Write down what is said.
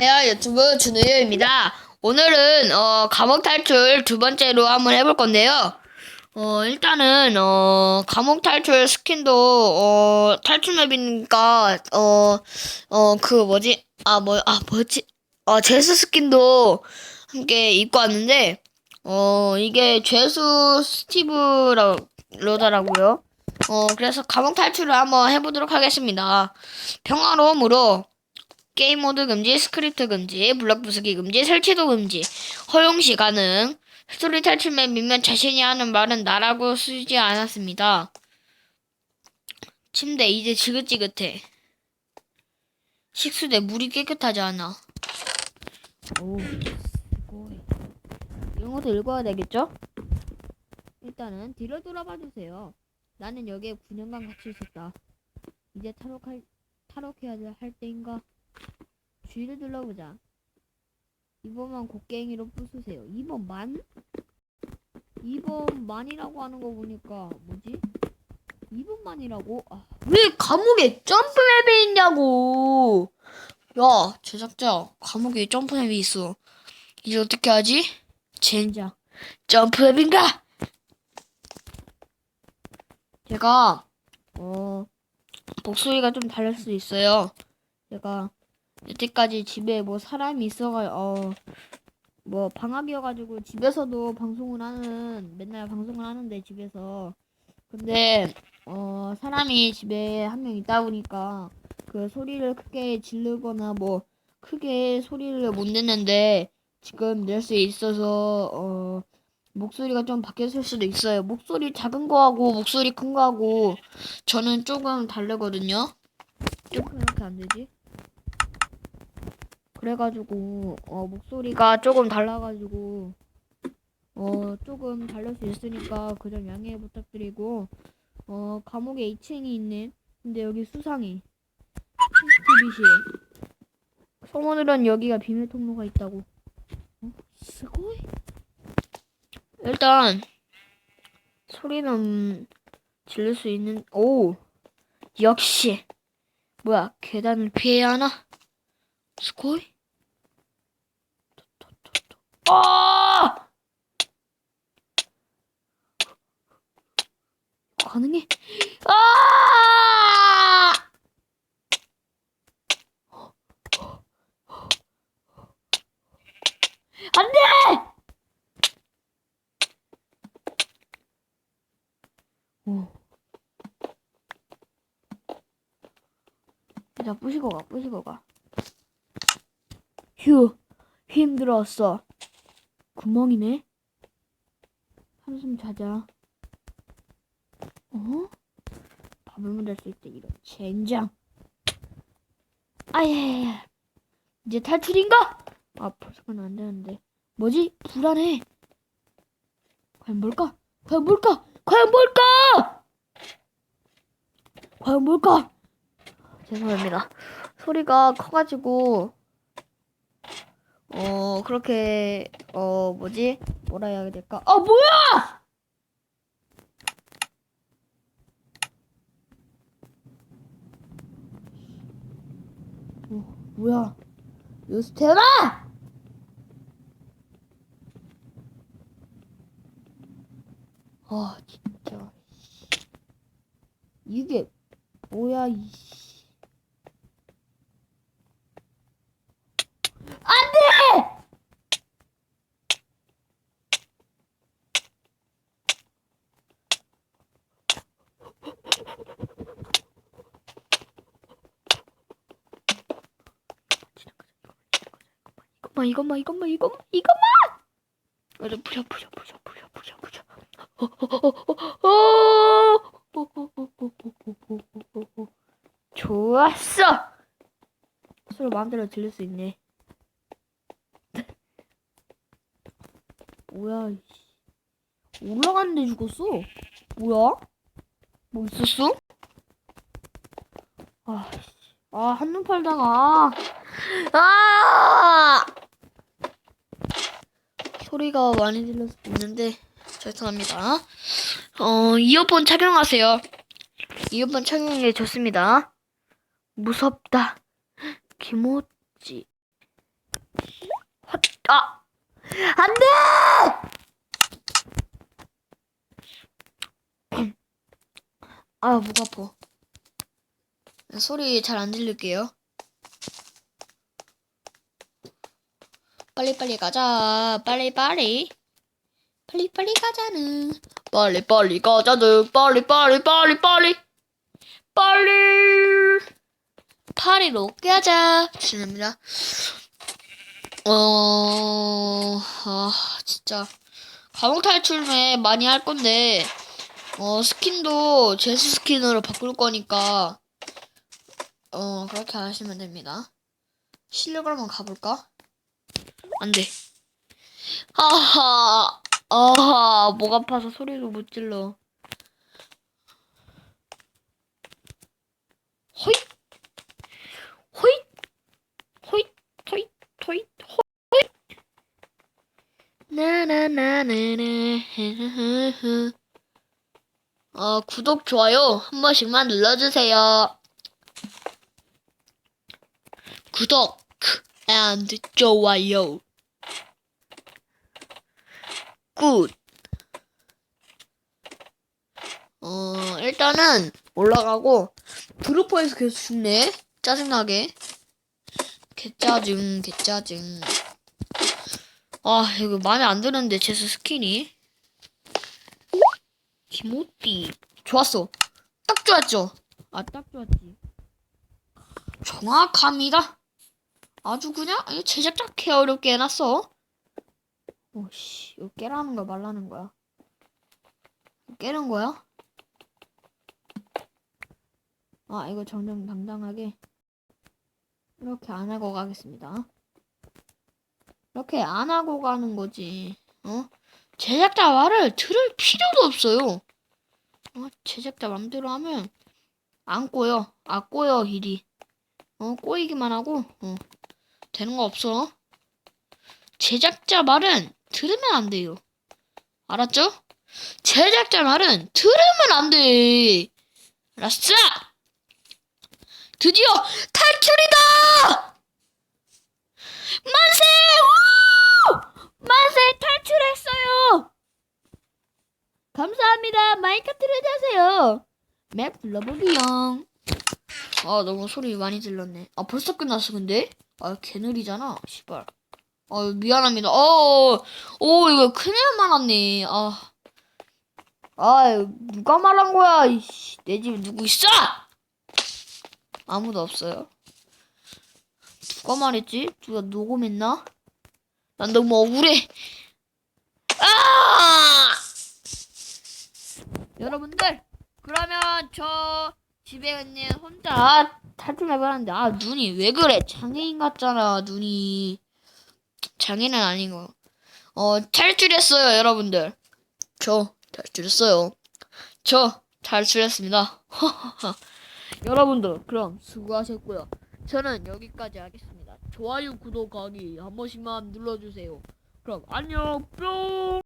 안녕하세요 유튜브 준우유입니다. 오늘은 어, 감옥 탈출 두 번째로 한번 해볼 건데요. 어, 일단은 어, 감옥 탈출 스킨도 어, 탈출 맵이니까 어 어 그 뭐지 아 뭐 아 뭐지 어 제수 스킨도 함께 입고 왔는데 어 이게 죄수 스티브로더라고요. 어 그래서 감옥 탈출을 한번 해보도록 하겠습니다. 평화로움으로 게임 모드 금지, 스크립트 금지, 블럭 부수기 금지, 설치도 금지, 허용시 가능. 스토리 탈출 맵이면 자신이 하는 말은 나라고 쓰지 않았습니다. 침대 이제 지긋지긋해. 식수대 물이 깨끗하지 않아. 오. 이런 것도 읽어야 되겠죠? 일단은 뒤를 돌아봐 주세요. 나는 여기에 9년간 같이 있었다. 이제 탈옥할 탈옥해야 할 때인가? 주위를 둘러보자. 이번만 곡괭이로 부수세요. 이번 만? 이번 만이라고 하는 거 보니까 뭐지? 이번 만이라고? 아, 왜 감옥에 점프맵이 있냐고! 야, 제작자, 감옥에 점프맵이 있어. 이제 어떻게 하지? 젠장, 점프맵인가? 제가, 어, 목소리가 좀 다를 수 있어요. 제가, 여태까지 집에 뭐 사람이 있어가 어 뭐 방학이어가지고 집에서도 방송을 하는 맨날 방송을 하는데 집에서. 근데 어 사람이 집에 한 명 있다 보니까 그 소리를 크게 지르거나 뭐 크게 소리를 못 내는데 지금 낼 수 있어서 어 목소리가 좀 바뀌었을 수도 있어요. 목소리 작은 거하고 목소리 큰 거하고 저는 조금 다르거든요. 조금 이렇게 안 되지? 그래가지고 어 목소리가 조금 달라가지고 어 조금 다를 수 있으니까 그 점 양해 부탁드리고 어 감옥에 2층이 있는 근데 여기 수상해 CCTV실 소문으론 여기가 비밀 통로가 있다고. 어? 스고이 일단 소리는 지를 수 있는 오! 역시! 뭐야 계단을 피해야 하나? 스코이? 아! 가능해? 아! 안 돼! 오. 자, 부시고 가, 부시고 가. 휴, 힘들었어. 구멍이네. 한숨 자자. 어? 밥을 만들 수 있대, 이런 젠장. 아예. 이제 탈출인가? 아, 벌써는 안 되는데. 뭐지? 불안해. 과연 뭘까? 과연 뭘까? 과연 뭘까? 과연 뭘까? 죄송합니다. 소리가 커가지고 어 그렇게 어 뭐지? 뭐라 해야 될까? 아 뭐야! 어, 뭐야? 유스테라 아 진짜. 이게 뭐야 이씨 안돼 이것만 이것만 이것만 이것만 이것만 맞아 부셔 부셔 부셔 부셔 부셔 부셔 좋았어 소리 마음대로 들릴 수 있네 뭐야. 올라갔는데 죽었어 뭐야 뭐 있었어 아, 씨. 아 한눈 팔다가 아 소리가 많이 들릴 수도 있는데 죄송합니다. 어 이어폰 착용하세요. 이어폰 착용이 좋습니다. 무섭다. 김오찌 아! 안 돼! 아, 목 아파. 소리 잘 안 들릴게요. 빨리빨리 가자. 빨리빨리. 빨리빨리 가자는. 빨리빨리 가자는. 빨리빨리, 빨리빨리. 빨리. 파리로 가자. 죄송합니다. 어, 아, 진짜. 감옥 탈출에 많이 할 건데, 어, 스킨도 제스 스킨으로 바꿀 거니까, 어, 그렇게 하시면 됩니다. 실력을 한번 가볼까? 안 돼. 아하, 아하, 목 아파서 소리도 못 질러. 호잇! 호잇! 호잇! 호잇! 호잇! 호잇! 나나나나나. 어, 구독, 좋아요 한 번씩만 눌러주세요. 구독 and 좋아요. 굿. 어, 일단은 올라가고 드루퍼에서 계속 죽네. 짜증나게. 개짜증, 개짜증. 아, 이거 마음에 안 드는데, 제스 스킨이. 김호띠. 좋았어. 딱 좋았죠? 아, 딱 좋았지. 정확합니다. 아주 그냥 이거 제작자 개 어렵게 해놨어. 오씨, 이거 깨라는 거야, 말라는 거야? 깨는 거야? 아, 이거 정정당당하게 이렇게 안 하고 가겠습니다. 이렇게 안 하고 가는 거지. 어? 제작자 말을 들을 필요도 없어요. 어? 제작자 맘대로 하면 안 꼬여. 아 꼬여 일이. 어 꼬이기만 하고 어 되는 거 없어. 제작자 말은 들으면 안 돼요. 알았죠? 제작자 말은 들으면 안 돼. 알았어? 드디어 탈출이다! 만세! 우! 만세 탈출했어요! 감사합니다. 마이크트를 하세요. 맵 불러보기용. 아 너무 소리 많이 질렀네. 아 벌써 끝났어 근데? 아 개느리잖아. 시발. 아 미안합니다. 어, 어 이거 큰일 많았네. 아, 아 누가 말한 거야? 이씨, 내 집에 누구 있어? 아무도 없어요. 누가 말했지? 누가 녹음했나? 난 너무 억울해. 아! 여러분들, 그러면 저 집에 있는 혼자 탈출해봤는데, 아, 눈이 왜 그래? 장애인 같잖아, 눈이. 장애는 아니고. 어, 탈출했어요, 여러분들. 저 탈출했어요. 저 탈출했습니다. 여러분들, 그럼 수고하셨고요. 저는 여기까지 하겠습니다. 좋아요, 구독하기 한 번씩만 눌러주세요. 그럼 안녕, 뿅!